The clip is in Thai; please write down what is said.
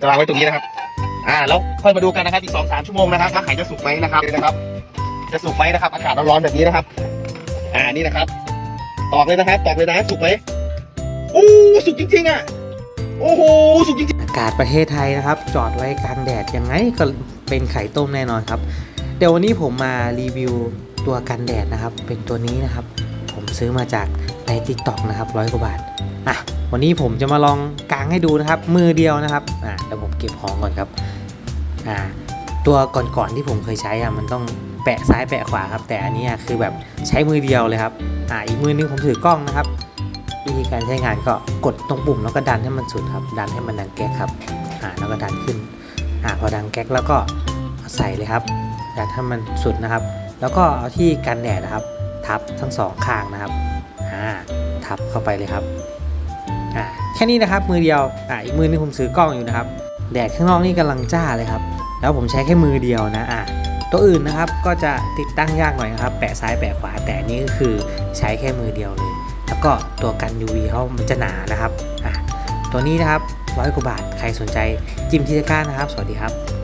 จะวางไว้ตรงนี้นะครับ อ่าแล้วค่อยมาดูกันนะครับอีกสองสามชั่วโมงนะครับว่าไข่จะสุกไหมนะครับนะครับ จะสุกไหมนะครับ อากาศร้อนๆแบบนี้นะครับ อ่านี่นะครับตอกเลยนะครับตอกเลยนะสุกไหมอู้สุกจริงๆอะโอ้โหสุกจริงๆอากาศประเทศไทยนะครับ จอดไว้กลางแดดยังไงก็เป็นไข่ต้มแน่นอนครับ เดี๋ยววันนี้ผมมารีวิวตัวกันแดดนะครับ เป็นตัวนี้นะครับ ผมซื้อมาจากใน t ิ k t o k นะครับร้อยกว่าบาท อะวันนี้ผมจะมาลองกางให้ดูนะครับ มือเดียวนะครับอะเดี๋ยวผมเก็บของก่อนครับอ่าตัวก่อนๆที่ผมเคยใช้อะมันต้องแปะซ้ายแปะขวาครับ แต่อันนี้อะคือแบบใช้มือเดียวเลยครับอ่าอีกมือนึงผมถือกล้องนะครับวิธีการใช้งานก็กดตรงปุ่มแล้วก็ดันให้มันสุดครับ ดันให้มันดังแก๊กครับอ่าแล้วก็ดันขึ้นอ่าพอดังแก๊กแล้วก็ใส่เลยครับดันให้มันสุดนะครับ แล้วก็เอาที่กันแดดนะครับ ทับทั้งสองข้างนะครับอ่าทับเข้าไปเลยครับ อ่าแค่นี้นะครับมือเดียวอ่าอีกมือนึงผมซื้อกล้องอยู่นะครับแดดข้างนอกนี่กำลังจ้าเลยครับ แล้วผมใช้แค่มือเดียวนะอ่าตัวอื่นนะครับก็จะติดตั้งยากหน่อยนะครับ แปะซ้ายแปะขวาแต่นี้ก็คือใช้แค่มือเดียวเลย แล้วก็ตัวกัน UV เขามันจะหนานะครับอะตัวนี้นะครับร้อยกว่าบาทใครสนใจจิมที่ตะกร้านะครับ สวัสดีครับ